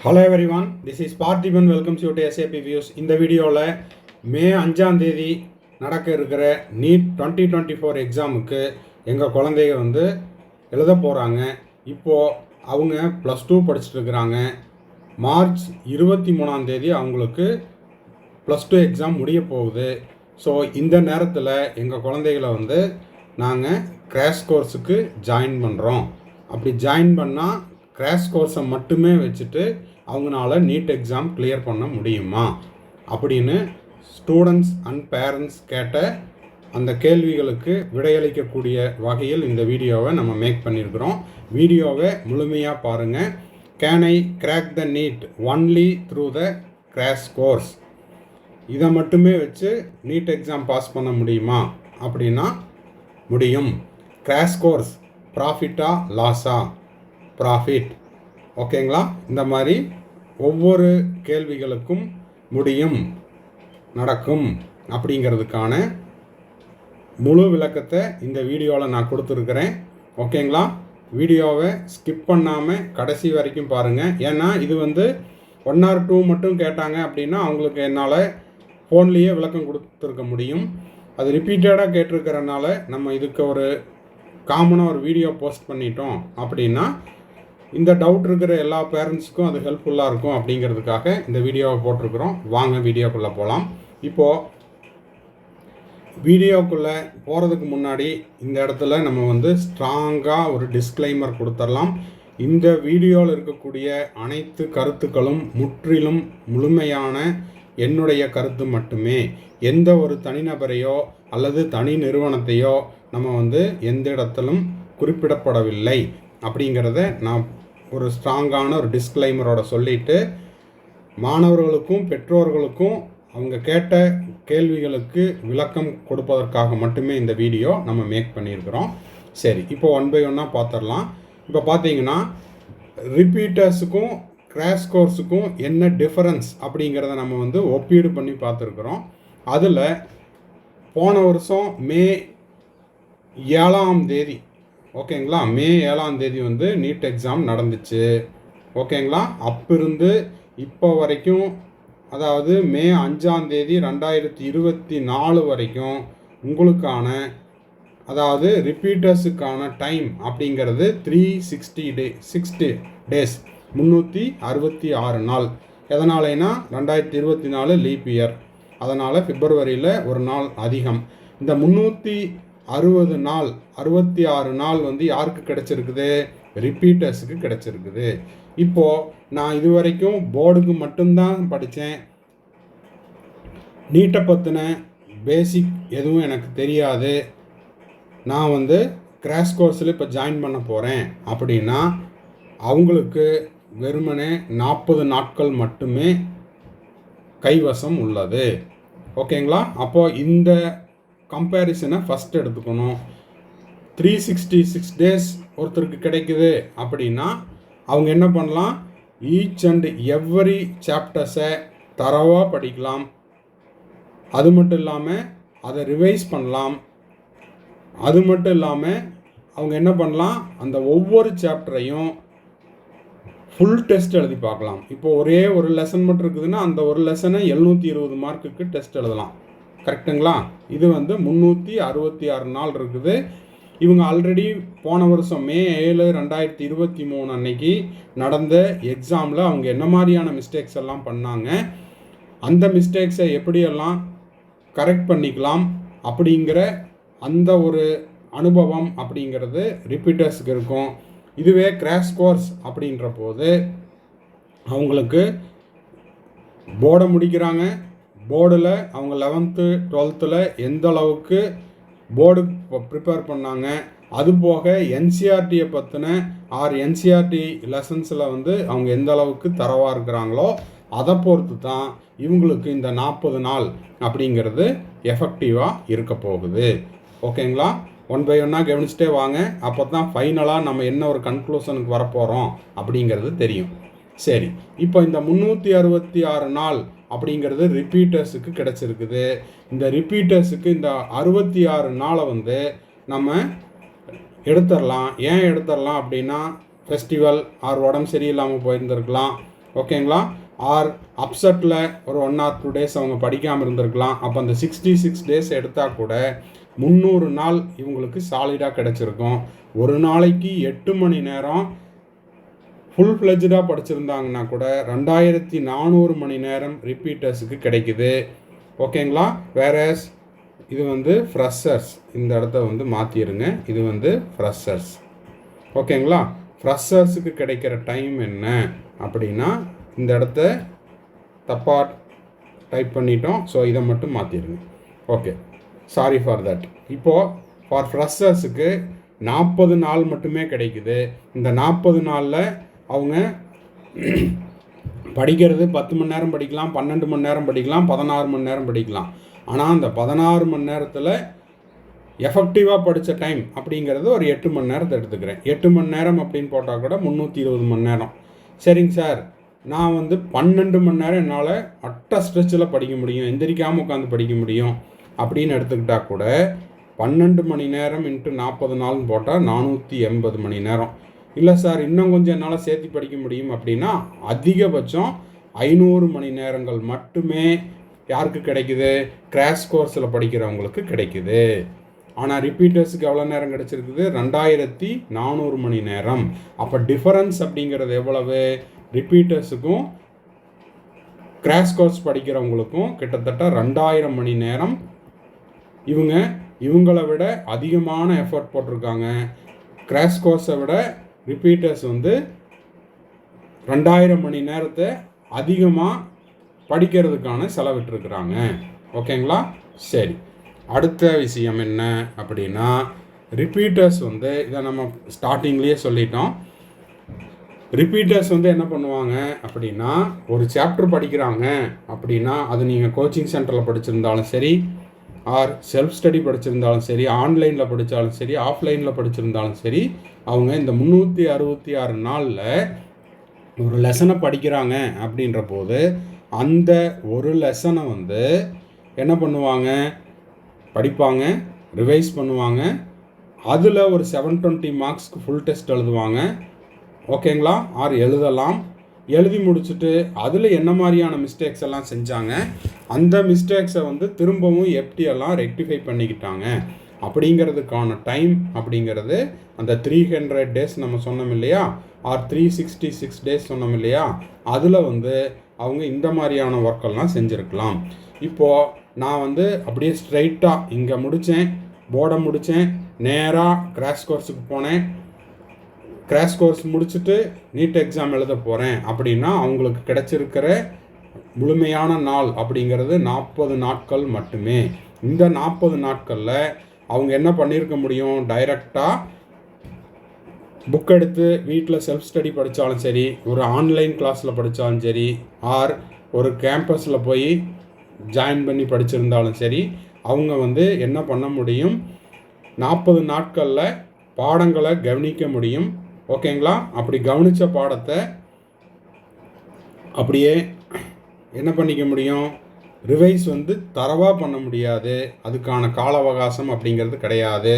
Hello everyone this is Parthiban welcomes you to SAP views இந்த வீடியோவில் மே அஞ்சாம் தேதி நடக்க இருக்கிற நீட் டுவெண்ட்டி டுவெண்ட்டி ஃபோர் எக்ஸாமுக்கு எங்கள் குழந்தைங்க வந்து எழுத போகிறாங்க இப்போது அவங்க ப்ளஸ் டூ படிச்சுட்டு இருக்கிறாங்க. மார்ச் இருபத்தி மூணாம் தேதி அவங்களுக்கு ப்ளஸ் டூ எக்ஸாம் முடிய போகுது. ஸோ இந்த நேரத்தில் எங்கள் குழந்தைகளை வந்து நாங்கள் கிராஷ் கோர்ஸுக்கு ஜாயின் பண்ணுறோம் அப்படி ஜாயின் பண்ணால் கிராஷ் கோர்ஸை மட்டுமே வச்சுட்டு அவங்களால நீட் எக்ஸாம் கிளியர் பண்ண முடியுமா? அப்படின்னு ஸ்டூடெண்ட்ஸ் அண்ட் பேரண்ட்ஸ் கேட்ட அந்த கேள்விகளுக்கு விடையளிக்கக்கூடிய வகையில் இந்த வீடியோவை நம்ம மேக் பண்ணியிருக்கிறோம். வீடியோவை முழுமையாக பாருங்கள் can I crack the NEET only through the crash course இதை மட்டுமே வச்சு நீட் எக்ஸாம் பாஸ் பண்ண முடியுமா? அப்படின்னா முடியும். கிராஷ் கோர்ஸ் ப்ராஃபிட்டா லாஸா ப்ராஃபிட் ஓகேங்களா இந்த மாதிரி ஒவ்வொரு கேள்விகளுக்கும் முடியும் நடக்கும் அப்படிங்கிறதுக்கான முழு விளக்கத்தை இந்த வீடியோவில் நான் கொடுத்துருக்குறேன். ஓகேங்களா வீடியோவை ஸ்கிப் பண்ணாமல் கடைசி வரைக்கும் பாருங்கள் ஏன்னா இது வந்து ஒன் ஆர் டூ மட்டும் கேட்டாங்க அப்படின்னா அவங்களுக்கு என்னால் ஃபோன்லேயே விளக்கம் கொடுத்துருக்க முடியும். அது ரிப்பீட்டடாக கேட்டிருக்கிறனால நம்ம இதுக்கு ஒரு காமனாக ஒரு வீடியோ போஸ்ட் பண்ணிட்டோம் அப்படின்னா இந்த டவுட் இருக்கிற எல்லா பேரண்ட்ஸுக்கும் அது ஹெல்ப்ஃபுல்லாக இருக்கும் அப்படிங்கிறதுக்காக இந்த வீடியோவை போட்டிருக்கிறோம். வாங்க வீடியோக்குள்ளே போகலாம் இப்போது வீடியோக்குள்ளே போகிறதுக்கு முன்னாடி இந்த இடத்துல நம்ம வந்து ஸ்ட்ராங்காக ஒரு டிஸ்க்ளைமர் கொடுத்துடலாம் இந்த வீடியோவில் இருக்கக்கூடிய அனைத்து கருத்துக்களும் முற்றிலும் முழுமையான என்னுடைய கருத்து மட்டுமே. எந்த ஒரு தனிநபரையோ அல்லது தனி நிறுவனத்தையோ நம்ம வந்து எந்த இடத்திலும் குறிப்பிடப்படவில்லை. அப்படிங்கிறத நான் ஒரு ஸ்ட்ராங்கான ஒரு டிஸ்க்ளைமரோட சொல்லிட்டு மாணவர்களுக்கும் பெற்றோர்களுக்கும் அவங்க கேட்ட கேள்விகளுக்கு விளக்கம் கொடுப்பதற்காக மட்டுமே இந்த வீடியோ நம்ம மேக் பண்ணியிருக்கிறோம். சரி இப்போ ஒன் பை ஒன்னாக பார்த்துடலாம் இப்போ பார்த்தீங்கன்னா ரிப்பீட்டர்ஸுக்கும் கிராஷ் கோர்ஸுக்கும் என்ன டிஃபரன்ஸ் அப்படிங்கிறத நம்ம வந்து ஒப்பீடு பண்ணி பார்த்துருக்குறோம் அதில் போன வருஷம் மே ஏழாம் தேதி ஓகேங்களா? மே ஏழாம் தேதி வந்து நீட் எக்ஸாம் நடந்துச்சு. ஓகேங்களா? அப்பிருந்து இப்போ வரைக்கும் அதாவது மே அஞ்சாம் தேதி ரெண்டாயிரத்தி இருபத்தி நாலு வரைக்கும் உங்களுக்கான அதாவது ரிப்பீட்டர்ஸுக்கான டைம் அப்படிங்கிறது three sixty day sixty days முந்நூற்றி அறுபத்தி ஆறு நாள். எதனாலேனா ரெண்டாயிரத்தி இருபத்தி நாலு லீப் இயர் அதனால் பிப்ரவரியில் ஒரு நாள் அதிகம். இந்த முந்நூற்றி அறுபது நாள் அறுபத்தி ஆறு நாள் வந்து யாருக்கு கிடச்சிருக்குது? ரிப்பீட்டர்ஸுக்கு கிடச்சிருக்குது. இப்போது நான் இது வரைக்கும் போர்டுக்கு மட்டும்தான் படித்தேன். நீட்டை பற்றின பேசிக் எதுவும் எனக்கு தெரியாது. நான் வந்து கிராஷ் கோர்ஸில் இப்போ ஜாயின் பண்ண போகிறேன் அப்படின்னா அவங்களுக்கு வெறுமனே நாற்பது நாட்கள் மட்டுமே கைவசம் உள்ளது. ஓகேங்களா? அப்போது இந்த கம்பேரிசனை ஃபஸ்ட் எடுத்துக்கணும். த்ரீ சிக்ஸ்டி சிக்ஸ் டேஸ் ஒருத்தருக்கு கிடைக்குது அப்படின்னா அவங்க என்ன பண்ணலாம்? ஈச் அண்ட் எவ்வரி சாப்டர்ஸை தரவாக படிக்கலாம். அது மட்டும் இல்லாமல் அதை ரிவைஸ் பண்ணலாம். அது மட்டும் இல்லாமல் அவங்க என்ன பண்ணலாம்? அந்த ஒவ்வொரு சாப்டரையும் ஃபுல் டெஸ்ட் எழுதி பார்க்கலாம். இப்போ ஒரே ஒரு லெசன் மட்டும் இருக்குதுன்னா அந்த ஒரு லெசனை எழுநூற்றி இருபது மார்க்குக்கு டெஸ்ட் எழுதலாம். கரெக்டுங்களா? இது வந்து முந்நூற்றி அறுபத்தி ஆறு நாள் இருக்குது. இவங்க ஆல்ரெடி போன வருஷம் மே ஏழு ரெண்டாயிரத்தி இருபத்தி மூணு அன்னைக்கு நடந்த எக்ஸாமில் அவங்க என்ன மாதிரியான மிஸ்டேக்ஸ் எல்லாம் பண்ணாங்க? அந்த மிஸ்டேக்ஸை எப்படியெல்லாம் கரெக்ட் பண்ணிக்கலாம்? அப்படிங்கிற அந்த ஒரு அனுபவம் அப்படிங்கிறது ரிப்பீட்டர்ஸுக்கு இருக்கும். இதுவே கிராஷ் கோர்ஸ் அப்படின்ற போது அவங்களுக்கு போர்டை முடிக்கிறாங்க. போர்டில் அவங்க லெவன்த்து டுவெல்த்தில் எந்த அளவுக்கு போர்டு ப்ரிப்பேர் பண்ணாங்க அதுபோக என்சிஆர்டியை பற்றின ஆர் என்சிஆர்டி லெசன்ஸில் வந்து அவங்க எந்த அளவுக்கு தரவாக இருக்கிறாங்களோ அதை பொறுத்து தான் இவங்களுக்கு இந்த நாற்பது நாள் அப்படிங்கிறது எஃபெக்டிவாக இருக்க போகுது. ஓகேங்களா? ஒன் பை ஒன்னாக கவனிச்சிட்டே வாங்க. அப்போ தான் ஃபைனலாக நம்ம என்ன ஒரு கன்க்ளூஷனுக்கு வரப்போகிறோம் அப்படிங்கிறது தெரியும். சரி இப்போ இந்த முந்நூற்றி அறுபத்தி ஆறு நாள் அப்படிங்கிறது ரிப்பீட்டர்ஸுக்கு கிடச்சிருக்குது. இந்த ரிப்பீட்டர்ஸுக்கு இந்த அறுபத்தி ஆறு நாளை வந்து நம்ம எடுத்துடலாம் ஏன் எடுத்துடலாம் அப்படின்னா ஃபெஸ்டிவல் ஆர் உடம்பு சரியில்லாமல் போயிருந்திருக்கலாம். ஓகேங்களா ஆர் அப்செட்டில் ஒரு ஒன் ஆர் டூ டேஸ் அவங்க படிக்காமல் இருந்திருக்கலாம். அப்போ அந்த சிக்ஸ்டி சிக்ஸ் டேஸ் எடுத்தால் கூட முந்நூறு நாள் இவங்களுக்கு சாலிடாக கிடச்சிருக்கும். ஒரு நாளைக்கு எட்டு மணி நேரம் ஃபுல் ஃப்ளெஜ்டாக படிச்சிருந்தாங்கன்னா கூட ரெண்டாயிரத்தி நானூறு மணி நேரம் ரிப்பீட்டர்ஸுக்கு கிடைக்குது. ஓகேங்களா? வேறஸ் இது வந்து ஃப்ரெஷர்ஸ் இந்த இடத்த வந்து மாற்றிடுங்க இது வந்து ஃப்ரெஷர்ஸ் ஓகேங்களா? ஃப்ரெஷர்ஸுக்கு கிடைக்கிற டைம் என்ன? அப்படின்னா இந்த இடத்த தப்பாக டைப் பண்ணிட்டோம். ஸோ இதை மட்டும் மாற்றிடுங்க ஓகே சாரி ஃபார் தட் இப்போது ஃபார் ஃப்ரெஷர்ஸுக்கு நாற்பது நாள் மட்டுமே கிடைக்குது. இந்த நாற்பது நாளில் அவங்க படிக்கிறது பத்து மணி நேரம் படிக்கலாம் பன்னெண்டு மணி நேரம் படிக்கலாம் பதினாறு மணி நேரம் படிக்கலாம். ஆனால் அந்த பதினாறு மணி நேரத்தில் எஃபெக்டிவாக படித்த டைம் அப்படிங்கிறது ஒரு எட்டு மணி நேரத்தை எடுத்துக்கிறேன். எட்டு மணி நேரம் அப்படின்னு போட்டால் கூட முந்நூற்றி இருபது மணி நேரம். சரிங்க சார். நான் வந்து பன்னெண்டு மணி நேரம் என்னால் அட்ட ஸ்ட்ரெச்சில் படிக்க முடியும் எந்திரிக்காமல் உட்காந்து படிக்க முடியும் அப்படின்னு எடுத்துக்கிட்டால் கூட பன்னெண்டு மணி நேரம் இன்ட்டு நாற்பது நாள்னு போட்டால் நானூற்றி எண்பது மணி நேரம். இல்லை சார் இன்னும் கொஞ்சம் என்னால் சேர்த்து படிக்க முடியும் அப்படின்னா அதிகபட்சம் ஐநூறு மணி நேரங்கள் மட்டுமே யாருக்கு கிடைக்குது? கிராஷ் கோர்ஸில் படிக்கிறவங்களுக்கு கிடைக்குது. ஆனால் ரிப்பீட்டர்ஸுக்கு எவ்வளோ நேரம் கிடச்சிருக்குது? ரெண்டாயிரத்தி நானூறு மணி நேரம். அப்போ டிஃபரன்ஸ் அப்படிங்கிறது எவ்வளவு? ரிப்பீட்டர்ஸுக்கும் கிராஷ் கோர்ஸ் படிக்கிறவங்களுக்கும் கிட்டத்தட்ட ரெண்டாயிரம் மணி நேரம். இவங்க இவங்களை விட அதிகமான எஃபர்ட் போட்டிருக்காங்க. கிராஷ் கோர்ஸை விட ரிப்பீட்டர்ஸ் வந்து ரெண்டாயிரம் மணி நேரத்தை அதிகமாக படிக்கிறதுக்கான செலவிட்டுருக்குறாங்க. ஓகேங்களா? சரி. அடுத்த விஷயம் என்ன அப்படின்னா ரிப்பீட்டர்ஸ் வந்து இதை நம்ம ஸ்டார்டிங்லேயே சொல்லிட்டோம். ரிப்பீட்டர்ஸ் வந்து என்ன பண்ணுவாங்க அப்படின்னா ஒரு சாப்டர் படிக்கிறாங்க அப்படின்னா அது நீங்கள் கோச்சிங் சென்டரில் படிச்சிருந்தாலும் சரி ஆர் செல்ஃப் ஸ்டடி படிச்சிருந்தாலும் சரி ஆன்லைனில் படித்தாலும் சரி ஆஃப்லைனில் படிச்சிருந்தாலும் சரி அவங்க இந்த முந்நூற்றி அறுபத்தி ஆறு நாளில் ஒரு லெசனை படிக்கிறாங்க அப்படின்ற போது அந்த ஒரு லெசனை வந்து என்ன பண்ணுவாங்க? படிப்பாங்க ரிவைஸ் பண்ணுவாங்க. அதில் ஒரு செவன் டுவெண்ட்டி மார்க்ஸ்க்கு ஃபுல் டெஸ்ட் எழுதுவாங்க. ஓகேங்களா ஆர் எழுதலாம். எழுதி முடிச்சுட்டு அதில் என்ன மாதிரியான மிஸ்டேக்ஸ் எல்லாம் செஞ்சாங்க? அந்த மிஸ்டேக்ஸை வந்து திரும்பவும் எப்படியெல்லாம் ரெக்டிஃபை பண்ணிக்கிட்டாங்க. அப்படிங்கிறதுக்கான டைம் அப்படிங்கிறது அந்த த்ரீ ஹண்ட்ரட் டேஸ் நம்ம சொன்னோம் இல்லையா? Or three sixty six days சொன்னோம் இல்லையா? அதில் வந்து அவங்க இந்த மாதிரியான ஒர்க்கெல்லாம் செஞ்சுருக்கலாம். இப்போது நான் வந்து அப்படியே ஸ்ட்ரைட்டாக இங்கே முடித்தேன் போர்டை முடித்தேன் நேராக கிராஷ் கோர்ஸுக்கு போனேன். கிராஷ் கோர்ஸ் முடிச்சுட்டு நீட் எக்ஸாம் எழுத போகிறேன் அப்படின்னா அவங்களுக்கு கிடைச்சிருக்கிற முழுமையான நாள் அப்படிங்கிறது நாற்பது நாட்கள் மட்டுமே. இந்த நாற்பது நாட்களில் அவங்க என்ன பண்ணியிருக்க முடியும்? டைரெக்டாக புக் எடுத்து வீட்டில் செல்ஃப் ஸ்டடி படித்தாலும் சரி ஒரு ஆன்லைன் கிளாஸில் படித்தாலும் சரி ஆர் ஒரு கேம்பஸில் போய் ஜாயின் பண்ணி படிச்சிருந்தாலும் சரி அவங்க வந்து என்ன பண்ண முடியும்? நாற்பது நாட்களில் பாடங்களை கவனிக்க முடியும். ஓகேங்களா? அப்படி கவனித்த பாடத்தை அப்படியே என்ன பண்ணிக்க முடியும்? ரிவைஸ் வந்து தரவாக பண்ண முடியாது. அதுக்கான கால அவகாசம் அப்படிங்கிறது கிடையாது.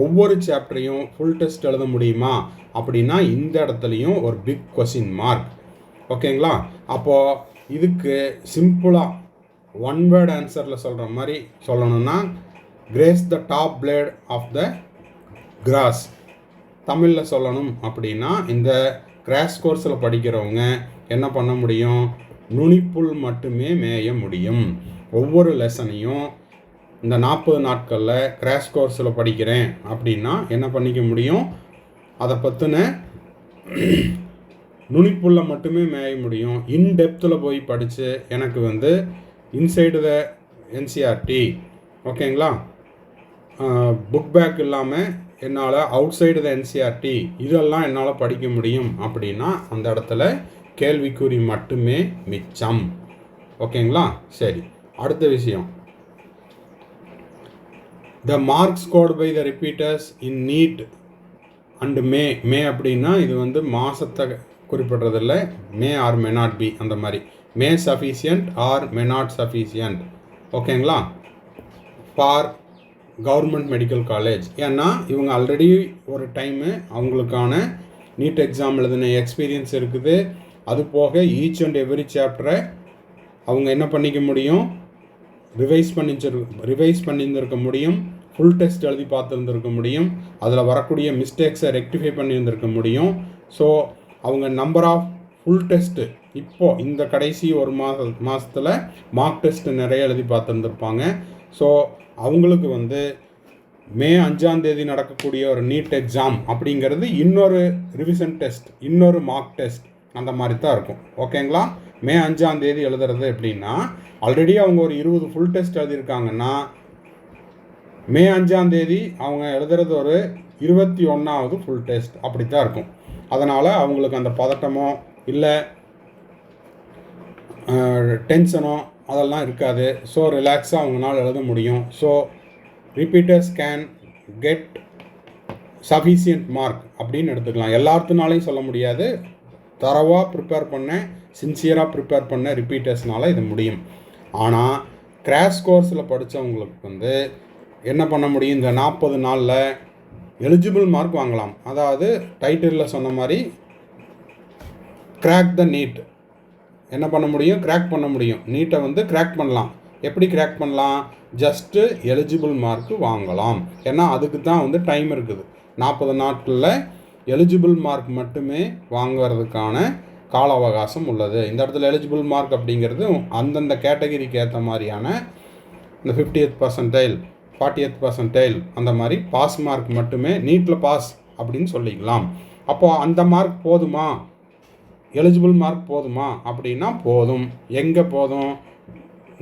ஒவ்வொரு சாப்டரையும் ஃபுல் டெஸ்ட் எழுத முடியுமா? அப்படின்னா இந்த இடத்துலையும் ஒரு பிக் கொஷின் மார்க் ஓகேங்களா? அப்போது இதுக்கு சிம்பிளாக ஒன் வேர்ட் ஆன்சரில் சொல்கிற மாதிரி சொல்லணும்னா graze the top blade of the grass தமிழில் சொல்லணும் அப்படின்னா இந்த கிராஷ் கோர்ஸில் படிக்கிறவங்க என்ன பண்ண முடியும்? நுனிப்புல் மட்டுமே மேய முடியும். ஒவ்வொரு லெசனையும் இந்த நாற்பது நாட்களில் கிராஷ் கோர்ஸில் படிக்கிறேன் அப்படின்னா என்ன பண்ணிக்க முடியும்? அதை பற்றின நுனிப்புள்ள மட்டுமே மேய முடியும். இன்டெப்த்தில் போய் படித்து எனக்கு வந்து இன்சைடு த என்சிஆர்டி ஓகேங்களா புக் பேக் இல்லாமல் என்னால் அவுட் சைடு த என்சிஆர்டி இதெல்லாம் என்னால் படிக்க முடியும் அப்படின்னா அந்த இடத்துல கேள்விக்குறி மட்டுமே மிச்சம். ஓகேங்களா? சரி. அடுத்த விஷயம். The marks scored by the repeaters in NEET and may may அப்படின்னா இது வந்து மாதத்தை குறிப்பிட்றதில்ல. May or may not be அந்த மாதிரி. May sufficient or may not sufficient ஓகேங்களா? ஃபார் கவர்மெண்ட் மெடிக்கல் காலேஜ் ஏன்னா இவங்க ஆல்ரெடி ஒரு டைமு அவங்களுக்கான நீட் எக்ஸாம் எழுதின எக்ஸ்பீரியன்ஸ் இருக்குது. அது போக ஈச் அண்ட் எவ்ரி சாப்டரை அவங்க என்ன பண்ணிக்க முடியும்? ரிவைஸ் பண்ணிச்சிரு ரிவைஸ் பண்ணியிருந்திருக்க முடியும். ஃபுல் டெஸ்ட் எழுதி பார்த்துருந்துருக்க முடியும். அதில் வரக்கூடிய மிஸ்டேக்ஸை ரெக்டிஃபை பண்ணியிருந்திருக்க முடியும். ஸோ அவங்க நம்பர் ஆஃப் ஃபுல் டெஸ்ட்டு இப்போது இந்த கடைசி ஒரு மாத மாதத்தில் மார்க் டெஸ்ட்டு நிறைய எழுதி பார்த்துருந்துருப்பாங்க. ஸோ அவங்களுக்கு வந்து மே அஞ்சாம் தேதி நடக்கக்கூடிய ஒரு நீட் எக்ஸாம் அப்படிங்கிறது இன்னொரு ரிவிஷன் டெஸ்ட் இன்னொரு மார்க் டெஸ்ட் அந்த மாதிரி தான் இருக்கும். ஓகேங்களா மே அஞ்சாம் தேதி எழுதுறது எப்படின்னா ஆல்ரெடி அவங்க ஒரு இருபது ஃபுல் டெஸ்ட் எழுதியிருக்காங்கன்னா மே அஞ்சாம் தேதி அவங்க எழுதுறது ஒரு இருபத்தி ஒன்றாவது ஃபுல் டெஸ்ட் அப்படி தான் இருக்கும். அதனால் அவங்களுக்கு அந்த பதட்டமோ இல்லை டென்ஷனோ அதெல்லாம் இருக்காது. ஸோ ரிலாக்ஸாக அவங்களால எழுத முடியும். So repeaters can get sufficient mark அப்படின்னு எடுத்துக்கலாம். எல்லாத்துனாலையும் சொல்ல முடியாது. தரவாக ப்ரிப்பேர் பண்ண சின்சியராக ப்ரிப்பேர் பண்ண ரிப்பீட்டர்ஸ்னால இது முடியும். ஆனால் கிராஷ் கோர்ஸில் படித்தவங்களுக்கு வந்து என்ன பண்ண முடியும்? இந்த நாற்பது நாளில் எலிஜிபிள் மார்க் வாங்கலாம். அதாவது டைட்டிலில் சொன்ன மாதிரி கிராக் த நீட் என்ன பண்ண முடியும்? கிராக் பண்ண முடியும். நீட்டை வந்து கிராக் பண்ணலாம். எப்படி கிராக் பண்ணலாம்? ஜஸ்ட்டு எலிஜிபிள் மார்க்கு வாங்கலாம். ஏன்னா அதுக்கு தான் வந்து டைம் இருக்குது. நாற்பது நாட்களில் எலிஜிபிள் மார்க் மட்டுமே வாங்குறதுக்கான கால அவகாசம் உள்ளது. இந்த இடத்துல எலிஜிபிள் மார்க் அப்படிங்கிறது அந்தந்த கேட்டகரிக்கு ஏற்ற மாதிரியான இந்த fifty fiftieth percentile fortieth percentile அந்த மாதிரி பாஸ் மார்க் மட்டுமே நீட்டில் பாஸ் அப்படின்னு சொல்லிக்கலாம். அப்போது அந்த மார்க் போதுமா? எலிஜிபிள் மார்க் போதுமா? அப்படின்னா போதும். எங்கே போதும்?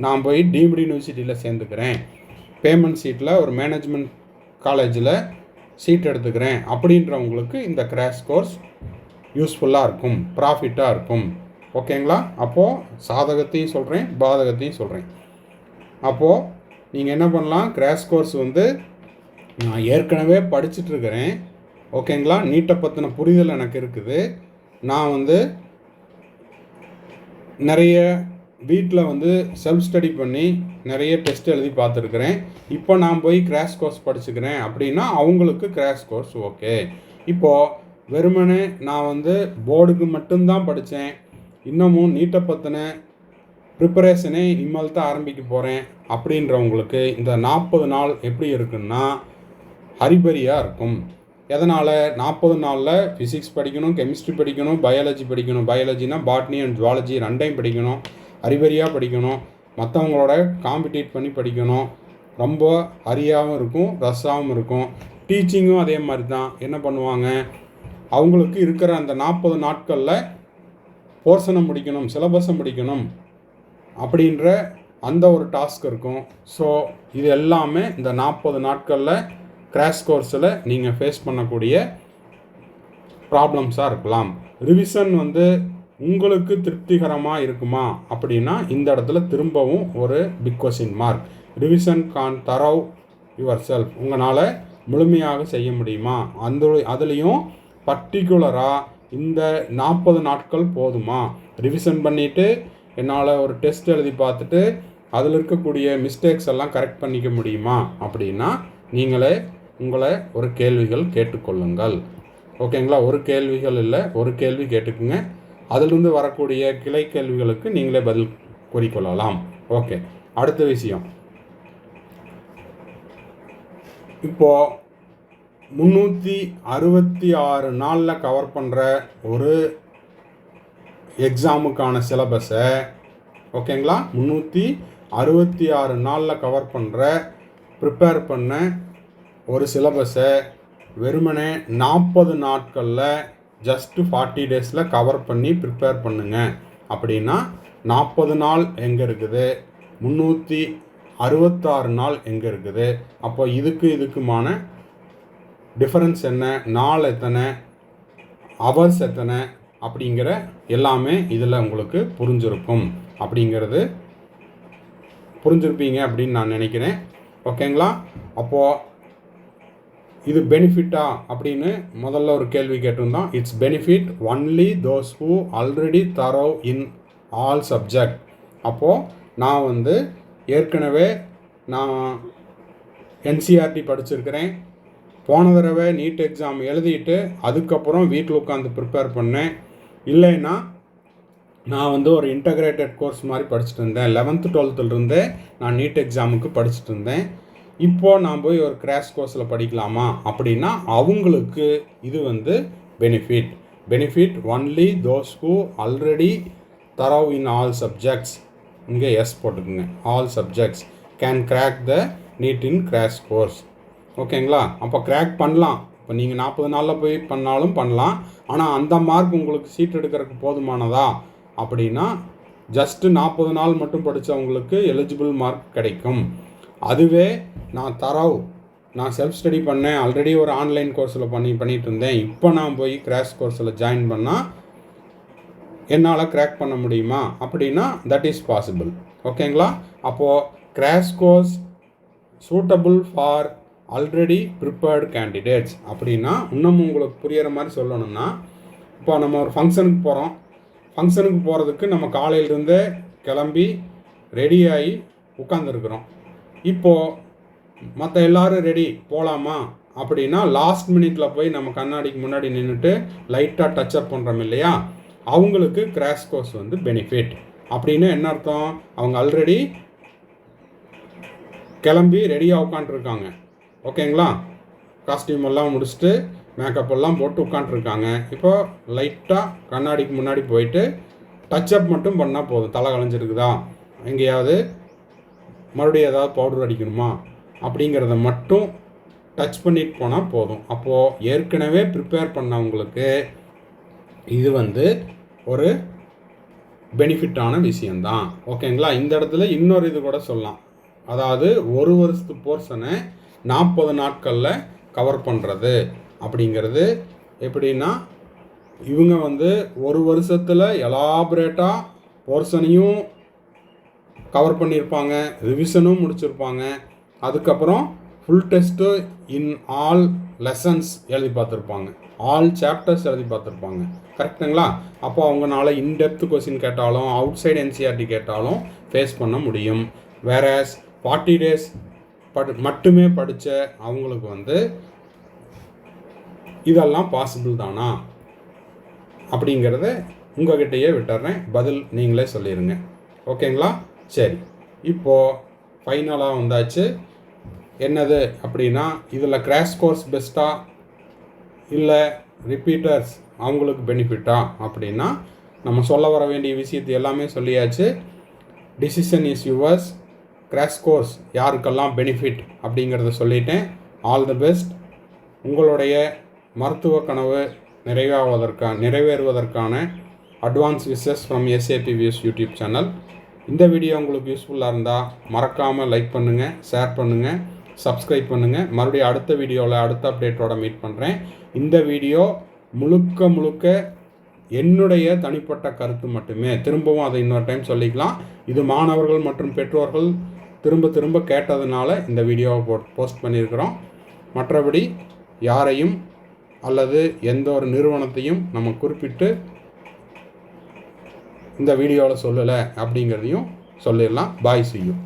நான் போய் டீம்டு யூனிவர்சிட்டியில் சேர்ந்துக்கிறேன். பேமெண்ட் சீட்டில் ஒரு மேனேஜ்மெண்ட் காலேஜில் சீட் எடுத்துக்கிறேன். அப்படின்றவங்களுக்கு இந்த கிராஷ் கோர்ஸ் யூஸ்ஃபுல்லாக இருக்கும். ப்ராஃபிட்டாக இருக்கும். ஓகேங்களா அப்போது சாதகத்தையும் சொல்கிறேன் பாதகத்தையும் சொல்கிறேன் அப்போது நீங்கள் என்ன பண்ணலாம்? கிராஷ் கோர்ஸ் வந்து நான் ஏற்கனவே படிச்சுட்ருக்கிறேன் ஓகேங்களா நீட்டை பற்றின புரிதல் எனக்கு இருக்குது. நான் வந்து நிறைய வீட்டில் வந்து செல்ஃப் ஸ்டடி பண்ணி நிறைய டெஸ்ட் எழுதி பார்த்துருக்குறேன். இப்போ நான் போய் கிராஷ் கோர்ஸ் படிச்சுக்கிறேன் அப்படின்னா அவங்களுக்கு கிராஷ் கோர்ஸ் ஓகே இப்போது வெறுமனே நான் வந்து போர்டுக்கு மட்டும்தான் படித்தேன் இன்னமும் நீட்டை பற்றின ப்ரிப்பரேஷனே இனிமேல் தான் ஆரம்பிக்க போகிறேன் அப்படின்றவங்களுக்கு இந்த நாற்பது நாள் எப்படி இருக்குன்னா ஹரிபரியாக இருக்கும். எதனால்? நாற்பது நாளில் ஃபிசிக்ஸ் படிக்கணும் கெமிஸ்ட்ரி படிக்கணும் பயாலஜி படிக்கணும். பயாலஜினா பாட்னி அண்ட் ஜுவாலஜி ரெண்டையும் படிக்கணும். அறிவறியாக படிக்கணும். மற்றவங்களோட காம்படிட் பண்ணி படிக்கணும். ரொம்ப அரியாகவும் இருக்கும் ரஸ்ஸாகவும் இருக்கும். டீச்சிங்கும் அதே மாதிரி தான் என்ன பண்ணுவாங்க? அவங்களுக்கு இருக்கிற அந்த நாற்பது நாட்களில் போர்ஷனை முடிக்கணும் சிலபஸை முடிக்கணும் அப்படின்ற அந்த ஒரு டாஸ்க் இருக்கும். ஸோ இது எல்லாமே இந்த நாற்பது நாட்களில் கிராஷ் கோர்ஸில் நீங்கள் ஃபேஸ் பண்ணக்கூடிய ப்ராப்ளம்ஸாக இருக்கலாம். ரிவிஷன் வந்து உங்களுக்கு திருப்திகரமாக இருக்குமா? அப்படின்னா இந்த இடத்துல திரும்பவும் ஒரு big question mark revision can through yourself உங்களால் முழுமையாக செய்ய முடியுமா? அந்த அதுலேயும் பர்டிகுலராக இந்த நாற்பது நாட்கள் போதுமா? ரிவிஷன் பண்ணிவிட்டு என்னால் ஒரு டெஸ்ட் எழுதி பார்த்துட்டு அதில் இருக்கக்கூடிய மிஸ்டேக்ஸ் எல்லாம் கரெக்ட் பண்ணிக்க முடியுமா? அப்படின்னா நீங்களே உங்களை ஒரு கேள்விகள் கேட்டுக்கொள்ளுங்கள். ஓகேங்களா? ஒரு கேள்விகள் இல்லை ஒரு கேள்வி கேட்டுக்குங்க. அதிலிருந்து வரக்கூடிய கிளை கேள்விகளுக்கு நீங்களே பதில் கூறிக்கொள்ளலாம். ஓகே அடுத்த விஷயம். இப்போது முந்நூற்றி அறுபத்தி ஆறு நாளில் கவர் பண்ணுற ஒரு எக்ஸாமுக்கான சிலபஸை ஓகேங்களா? முந்நூற்றி அறுபத்தி ஆறு நாளில் கவர் பண்ணுற ப்ரிப்பேர் பண்ண ஒரு சிலபஸை வெறுமனே நாற்பது நாட்களில் ஜஸ்ட்டு ஃபார்ட்டி டேஸில் கவர் பண்ணி ப்ரிப்பேர் பண்ணுங்க. அப்படின்னா நாற்பது நாள் எங்கே இருக்குது? முந்நூற்றி அறுபத்தாறு நாள் எங்கே இருக்குது? அப்போ இதுக்கு இதுக்குமான டிஃப்ரென்ஸ் என்ன? நாள் எத்தனை? ஹவர்ஸ் எத்தனை? அப்படிங்கிற எல்லாமே இதில் உங்களுக்கு புரிஞ்சிருக்கும். அப்படிங்கிறது புரிஞ்சிருப்பீங்க அப்படின்னு நான் நினைக்கிறேன். ஓகேங்களா அப்போது இது பெனிஃபிட்டா அப்படின்னு முதல்ல ஒரு கேள்வி கேட்டிருந்தோம் it's benefit only those who already thorough in all subject அப்போது நான் வந்து ஏற்கனவே நான் என்சிஆர்டி படிச்சிருக்கிறேன். போன தடவை நீட் எக்ஸாம் எழுதிட்டு அதுக்கப்புறம் வீட்டில் உட்காந்து ப்ரிப்பேர் பண்ணேன். இல்லைன்னா நான் வந்து ஒரு இன்டகிரேட்டட் கோர்ஸ் மாதிரி படிச்சுட்டு இருந்தேன். லெவன்த்து டுவெல்த்துலேருந்தே நான் நீட் எக்ஸாமுக்கு படிச்சுட்டு இருந்தேன். இப்போது நான் போய் ஒரு கிராஷ் கோர்ஸில் படிக்கலாமா? அப்படின்னா அவங்களுக்கு இது வந்து benefit benefit only those who already thorough in all subjects இங்கே எஸ் போட்டுக்குங்க. All subjects can crack the NEET in crash course ஓகேங்களா அப்போ கிராக் பண்ணலாம். இப்போ நீங்கள் நாற்பது நாளில் போய் பண்ணாலும் பண்ணலாம். ஆனால் அந்த மார்க் உங்களுக்கு சீட் எடுக்கிறதுக்கு போதுமானதா? அப்படின்னா ஜஸ்ட்டு நாற்பது நாள் மட்டும் படித்தவங்களுக்கு எலிஜிபிள் மார்க் கிடைக்கும். அதுவே நான் தரவு. நான் செல்ஃப் ஸ்டடி பண்ணேன். ஆல்ரெடி ஒரு ஆன்லைன் கோர்ஸில் பண்ணி பண்ணிகிட்டு இருந்தேன் இப்போ நான் போய் கிராஷ் கோர்ஸில் ஜாயின் பண்ணால் என்னால் கிராக் பண்ண முடியுமா? அப்படின்னா தட் இஸ் பாசிபிள் ஓகேங்களா அப்போது crash course suitable for already prepared candidates அப்படின்னா இன்னமும் உங்களுக்கு புரியிற மாதிரி சொல்லணும்னா இப்போ நம்ம ஒரு ஃபங்க்ஷனுக்கு போகிறோம் ஃபங்க்ஷனுக்கு போகிறதுக்கு நம்ம காலையிலேருந்தே கிளம்பி ரெடியாகி உட்காந்துருக்குறோம் இப்போது மற்ற எல்லோரும் ரெடி போகலாமா அப்படின்னா லாஸ்ட் மினிட்ல போய் நம்ம கண்ணாடிக்கு முன்னாடி நின்றுட்டு லைட்டாக டச் அப் பண்ணுறோம் இல்லையா? அவங்களுக்கு கிராஷ் கோர்ஸ் வந்து பெனிஃபிட் அப்படின்னு என்ன அர்த்தம்? அவங்க ஆல்ரெடி கிளம்பி ரெடியாக உட்காண்ட்ருக்காங்க ஓகேங்களா? காஸ்டியூம் எல்லாம் முடிச்சுட்டு மேக்கப் எல்லாம் போட்டு உட்காண்ட்ருக்காங்க இப்போ லைட்டாக கண்ணாடிக்கு முன்னாடி போயிட்டு டச் அப் மட்டும் பண்ணால் போதும். தலை கலைஞ்சிருக்குதா? எங்கேயாவது மறுபடியும் ஏதாவது பவுடர் அடிக்கணுமா? அப்படிங்கிறத மட்டும் டச் பண்ணிட்டு போனால் போதும். அப்போது ஏற்கனவே ப்ரிப்பேர் பண்ணவங்களுக்கு இது வந்து ஒரு பெனிஃபிட்டான விஷயந்தான் ஓகேங்களா? இந்த இடத்துல இன்னொரு இது கூட சொல்லலாம். அதாவது ஒரு வருஷத்து போர்ஷனை நாற்பது நாட்களில் கவர் பண்ணுறது அப்படிங்கிறது எப்படின்னா இவங்க வந்து ஒரு வருஷத்தில் எலாபரேட்டாக போர்ஷனையும் கவர் பண்ணியிருப்பாங்க ரிவிஷனும் முடிச்சிருப்பாங்க. அதுக்கப்புறம் full test in all lessons எழுதி பார்த்துருப்பாங்க. ஆல் சாப்டர்ஸ் எழுதி பார்த்துருப்பாங்க. கரெக்டுங்களா அப்போ அவங்களால இன்டெப்த் கொஸ்டின் கேட்டாலும் அவுட் சைடு என்சிஆர்டி கேட்டாலும் ஃபேஸ் பண்ண முடியும். வேற ஃபார்ட்டி டேஸ் படு மட்டுமே படித்த அவங்களுக்கு வந்து இதெல்லாம் பாசிபிள் தானா? அப்படிங்கிறத உங்ககிட்டயே விட்டுறேன். பதில் நீங்களே சொல்லிடுங்க ஓகேங்களா சரி. இப்போது ஃபைனலாக வந்தாச்சு. என்னது அப்படின்னா இதில் கிராஷ் கோர்ஸ் பெஸ்ட்டாக இல்லை ரிப்பீட்டர்ஸ் அவங்களுக்கு பெனிஃபிட்டா அப்படின்னா நம்ம சொல்ல வர வேண்டிய விஷயத்தை எல்லாமே சொல்லியாச்சு. Decision is yours crash course யாருக்கெல்லாம் பெனிஃபிட் அப்படிங்கிறத சொல்லிட்டேன். ஆல் தி பெஸ்ட் உங்களுடைய மருத்துவ கனவு நிறைவாவதற்கான நிறைவேறுவதற்கான advance wishes from SAP views YouTube channel இந்த வீடியோ உங்களுக்கு யூஸ்ஃபுல்லாக இருந்தால் மறக்காமல் லைக் பண்ணுங்கள் ஷேர் பண்ணுங்கள் சப்ஸ்கிரைப் பண்ணுங்கள் மறுபடியும் அடுத்த வீடியோவில் அடுத்த அப்டேட்டோட மீட் பண்ணுறேன் இந்த வீடியோ முழுக்க முழுக்க என்னுடைய தனிப்பட்ட கருத்து மட்டுமே. திரும்பவும் அதை இன்னொரு டைம் சொல்லிக்கலாம். இது மாணவர்கள் மற்றும் பெற்றோர்கள் திரும்ப திரும்ப கேட்டதுனால இந்த வீடியோவை போ போஸ்ட் பண்ணியிருக்கிறோம். மற்றபடி யாரையும் அல்லது எந்த ஒரு நிறுவனத்தையும் நம்ம குறிப்பிட்டு இந்த வீடியோவில் சொல்லலை அப்படிங்கிறதையும் சொல்லிடலாம். பாய் செய்யும்